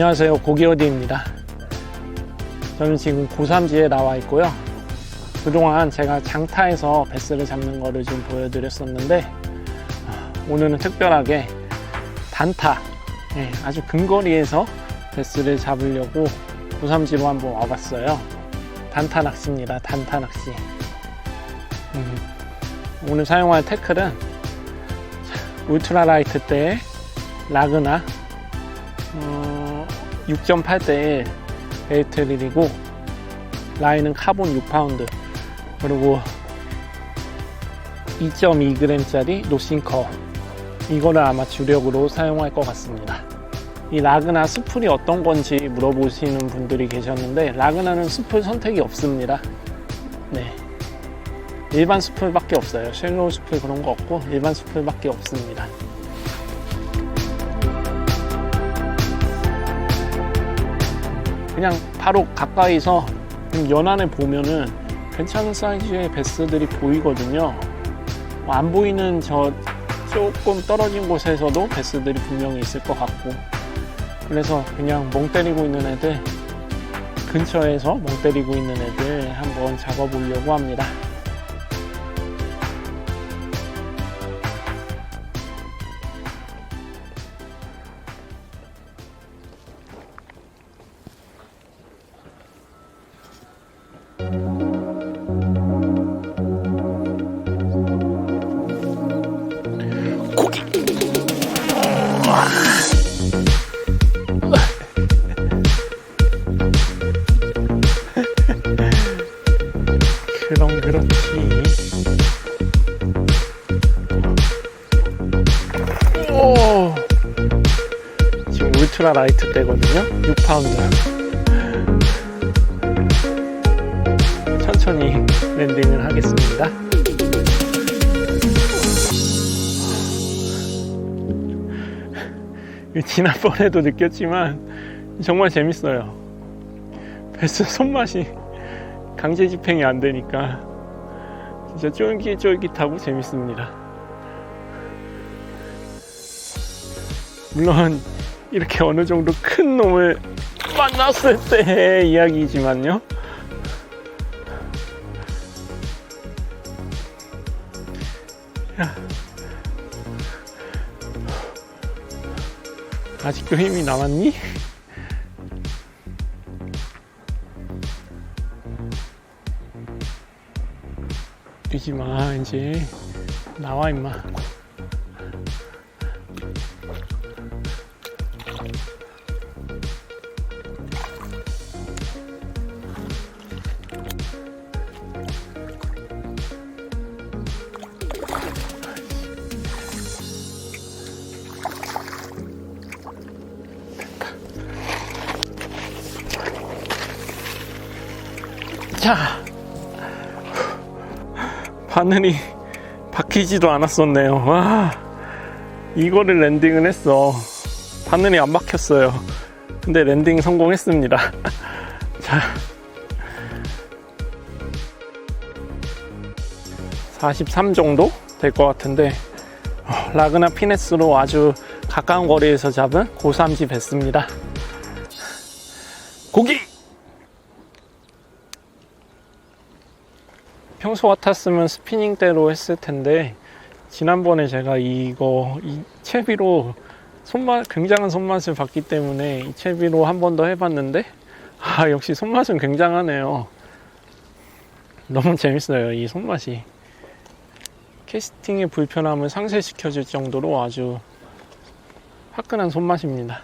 안녕하세요. 고기어디입니다. 저는 지금 고삼지에 나와 있고요. 그동안 제가 장타에서 베스를 잡는 거를 좀 보여드렸었는데 아, 오늘은 특별하게 단타 네, 아주 근거리에서 베스를 잡으려고 고삼지로 한번 와봤어요. 단타 낚시입니다. 단타 낚시. 음, 오늘 사용할 태클은 울트라라이트 때의 라그나 어, 6.8대1 베이트 릴이고 라인은 카본 6파운드. 그리고 2.2g짜리 노싱커. 이거를 아마 주력으로 사용할 것 같습니다. 이 라그나 스풀이 어떤 건지 물어보시는 분들이 계셨는데 라그나는 스풀 선택이 없습니다. 네. 일반 스풀밖에 없어요. 쉘로우 스풀 그런 거 없고 일반 스풀밖에 없습니다 그냥 바로 가까이서 연안에 보면은 괜찮은 사이즈의 베스들이 보이거든요. 뭐안 보이는 저 조금 떨어진 곳에서도 베스들이 분명히 있을 것 같고 그래서 그냥 멍 때리고 있는 애들 근처에서 멍 때리고 있는 애들 한번 잡아보려고 합니다. 그럼 그렇지. 오. 지금 울트라 라이트 때거든요. 6파운드. 천천히 랜딩을 하겠습니다. 지난번에도 느꼈지만 정말 재밌어요. 베스 손맛이 강제 집행이 안 되니까 진짜 쫄깃쫄깃하고 재밌습니다. 물론 이렇게 어느 정도 큰 놈을 만났을 때의 이야기지만요. 아직도 힘이 남았니? 뛰지 마 이제. 나와 임마. 자 바늘이 박히지도 않았었네요. 와 이거를 랜딩을 했어. 바늘이 안 박혔어요. 근데 랜딩 성공했습니다. 자 43 정도 될 것 같은데 어, 라그나 피네스로 아주 가까운 거리에서 잡은 고삼지 뱃습니다. 고기 평소 같았으면 스피닝대로 했을 텐데 지난번에 제가 이거 이 채비로 손맛 굉장한 손맛을 봤기 때문에 이 채비로 한 번 더 해봤는데 아 역시 손맛은 굉장하네요. 너무 재밌어요 이 손맛이. 캐스팅의 불편함을 상쇄시켜 줄 정도로 아주 화끈한 손맛입니다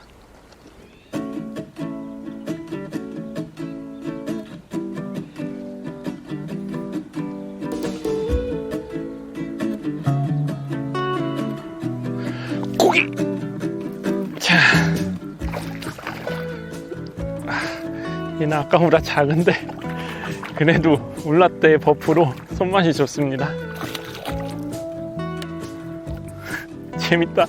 아, 얘는 아까보다 작은데 그래도 울라떼 버프로 손맛이 좋습니다. 재밌다.